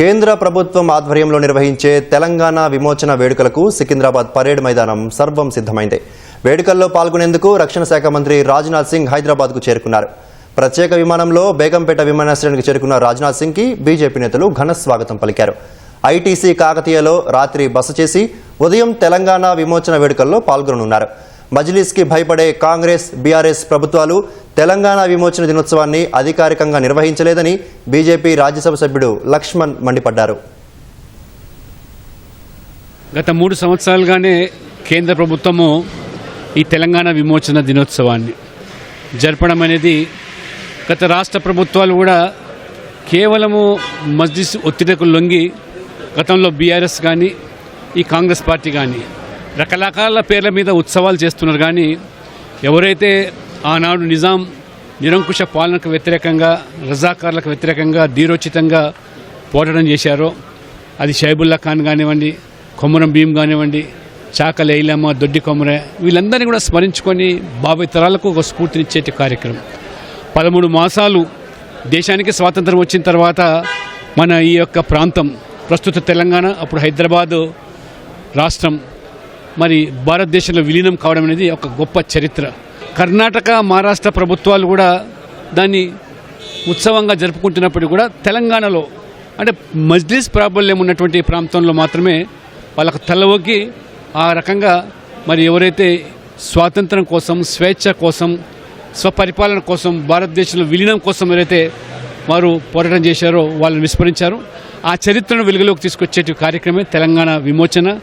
కేంద్ర ప్రభుత్వం ఆధ్వర్యంలో నిర్వహించే తెలంగాణ విమోచన వేడుకలకు సికింద్రాబాద్ పరేడ్ మైదానం సర్వం సిద్ధమైంది. వేడుకల్లో పాల్గొనేందుకు రక్షణ శాఖ మంత్రి రాజ్నాథ్ సింగ్ హైదరాబాద్కు చేరుకున్నారు. ప్రత్యేక విమానంలో బేగంపేట విమానాశ్రయానికి చేరుకున్న రాజ్నాథ్ సింగ్కి బీజేపీ నేతలు ఘన స్వాగతం పలికారు. ఐటీసీ కాకతీయలో రాత్రి బస చేసి ఉదయం తెలంగాణ విమోచన వేడుకల్లో పాల్గొననున్నారు. మజ్లిస్కి భయపడే కాంగ్రెస్ బీఆర్ఎస్ ప్రభుత్వాలు తెలంగాణ విమోచన దినోత్సవాన్ని అధికారికంగా నిర్వహించలేదని బీజేపీ రాజ్యసభ సభ్యుడు లక్ష్మణ్ మండిపడ్డారు. గత మూడు సంవత్సరాలుగానే కేంద్ర ప్రభుత్వము ఈ తెలంగాణ విమోచన దినోత్సవాన్ని జరపడం అనేది గత రాష్ట్ర ప్రభుత్వాలు కూడా కేవలము మస్జిద్ ఒత్తిడికు లొంగి గతంలో బీఆర్ఎస్ కానీ ఈ కాంగ్రెస్ పార్టీ కానీ రకరకాల పేర్ల మీద ఉత్సవాలు చేస్తున్నారు. కానీ ఎవరైతే ఆనాడు నిజాం నిరంకుశ పాలనకు వ్యతిరేకంగా రజాకార్లకు వ్యతిరేకంగా ధీరోచితంగా పోరాటం చేశారో అది షైబుల్లా ఖాన్ కానివ్వండి కొమరం భీం కానివ్వండి చాక లైలమ్మ దొడ్డి కొమరే వీళ్ళందరినీ కూడా స్మరించుకొని భావితరాలకు ఒక స్ఫూర్తినిచ్చేటి కార్యక్రమం. పదమూడు మాసాలు దేశానికి స్వాతంత్రం వచ్చిన తర్వాత మన ఈ యొక్క ప్రాంతం ప్రస్తుత తెలంగాణ అప్పుడు హైదరాబాదు రాష్ట్రం మరి భారతదేశంలో విలీనం కావడం అనేది ఒక గొప్ప చరిత్ర. కర్ణాటక మహారాష్ట్ర ప్రభుత్వాలు కూడా దాన్ని ఉత్సవంగా జరుపుకుంటున్నప్పుడు కూడా తెలంగాణలో అంటే మజ్లిస్ ప్రాబల్యం ఉన్నటువంటి ప్రాంతంలో మాత్రమే వాళ్ళకు తలవొగ్గి ఆ రకంగా మరి ఎవరైతే స్వాతంత్రం కోసం స్వేచ్ఛ కోసం స్వపరిపాలన కోసం భారతదేశంలో విలీనం కోసం ఎవరైతే వారు పోరాటం చేశారో వాళ్ళని విస్మరించారు. ఆ చరిత్రను వెలుగులోకి తీసుకొచ్చే కార్యక్రమే తెలంగాణ విమోచన.